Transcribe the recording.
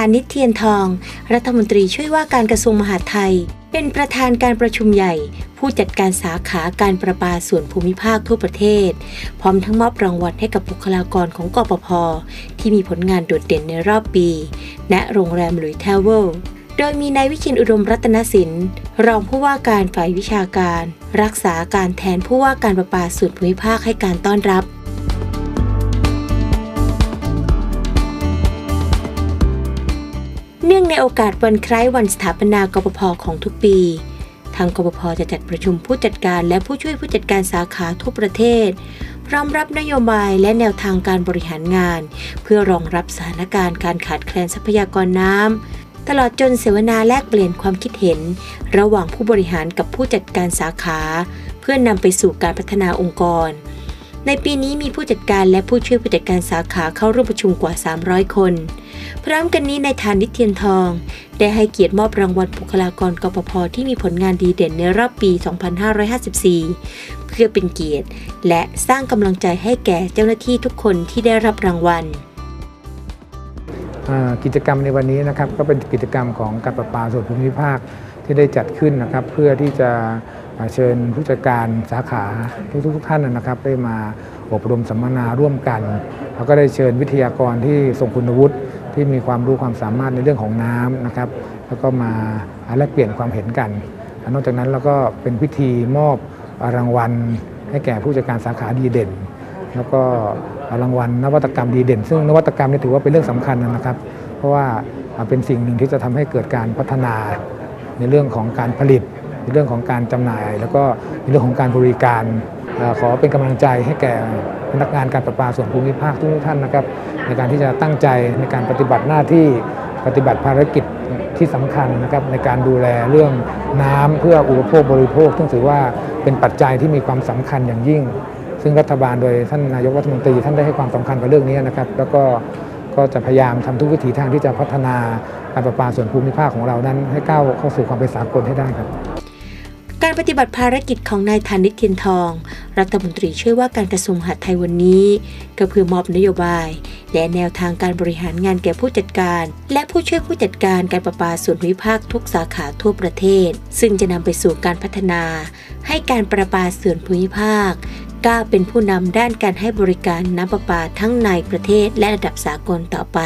านิตเทียนทอง รัฐมนตรีช่วยว่าการกระทรวงมหาดไทย เป็นประธานการประชุมใหญ่ ผู้จัดการสาขาการประปาส่วนภูมิภาคทั่วประเทศ พร้อมทั้งมอบรางวัลให้กับบุคลากรของกปพที่มีผลงานโดดเด่นในรอบปี ณโรงแรมหลุยเทเวลโดยมีนายวิชินอุดมรัตนสินรองผู้ว่าการฝ่ายวิชาการ รักษาการแทนผู้ว่าการประปาส่วนภูมิภาคให้การต้อนรับ เนื่องในโอกาสวันคล้ายวันสถาปนากปพของทุกปี ทางกปพจะจัดประชุมผู้จัดการและผู้ช่วยผู้จัดการสาขาทั่วประเทศ พร้อมรับนโยบายและแนวทางการบริหารงาน เพื่อรองรับสถานการณ์การขาดแคลนทรัพยากรน้ำตลอดจนเสวนาแลกเปลี่ยนความคิดเห็น ระหว่างผู้บริหารกับผู้จัดการสาขา เพื่อนำไปสู่การพัฒนาองค์กร ในปีนี้มีผู้จัดการและผู้ช่วยผู้จัดการสาขาเข้าร่วมประชุมกว่า 300 คน พร้อมกันนี้ในฐานนิเทียนทอง ได้ให้เกียรติมอบรางวัลบุคลากรกปพที่มีผลงานดีเด่นในรอบปี 2554 เพื่อเป็นเกียรติ และสร้างกำลังใจให้แก่เจ้าหน้าที่ทุกคนที่ได้รับรางวัลกิจกรรมในวันนี้นะครับก็เป็นกิจกรรมของการประปาส่วนภูมิภาคที่ได้จัดขึ้นนะครับ เพื่อที่จะ เชิญผู้จัดการสาขาทุกๆท่านนะครับ ได้มาอบรมสัมมนาร่วมกัน แล้วก็ได้เชิญวิทยากรที่ทรงคุณวุฒิที่มีความรู้ความสามารถในเรื่องของน้ำนะครับ แล้วก็มาแลกเปลี่ยนความเห็นกัน นอกจากนั้นเราก็เป็นพิธีมอบรางวัล ให้แก่ผู้จัดการสาขาดีเด่น แล้วก็รางวัลนวัตกรรมดีเด่น ซึ่งนวัตกรรมนี่ถือว่าเป็นเรื่องสำคัญนะครับ เพราะว่าเป็นสิ่งหนึ่งที่จะทำให้เกิดการพัฒนาในเรื่องของการผลิต ในเรื่องของการจำหน่าย แล้วก็ในเรื่องของการบริการอขอเป็นกำลังใจให้แก่พนักงานการประปาส่วนภูมิภาคทุกท่านนะครับในการที่จะตั้งใจในการปฏิบัติหน้าที่ปฏิบัติภารกิจที่สำคัญนะครับในการดูแลเรื่องน้ำเพื่ออุปโภคบริโภคซึ่งถือว่าเป็นปัจจัยที่มีความสำคัญอย่างยิ่ง ซึ่งรัฐบาลโดยท่านนายกรัฐมนตรีท่านได้ให้ความสำคัญกับเรื่องนี้นะครับ แล้วก็ก็จะพยายามทำทุกวิถีทางที่จะพัฒนาการประปาส่วนภูมิภาคของเรานั้น ให้ก้าวเข้าสู่ความเป็นสากลให้ได้ครับ การปฏิบัติภารกิจของนายธานิตเทียนทอง รัฐมนตรีช่วยว่าการกระทรวงมหาดไทยวันนี้ ก็เพื่อมอบนโยบาย และแนวทางการบริหารงานแก่ผู้จัดการ และผู้ช่วยผู้จัดการการประปาส่วนภูมิภาคทุกสาขาทั่วประเทศ ซึ่งจะนำไปสู่การพัฒนา ให้การประปาส่วนภูมิภาคก้าวเป็นผู้นำด้านการให้บริการน้ำประปาทั้งในประเทศและระดับสากลต่อไป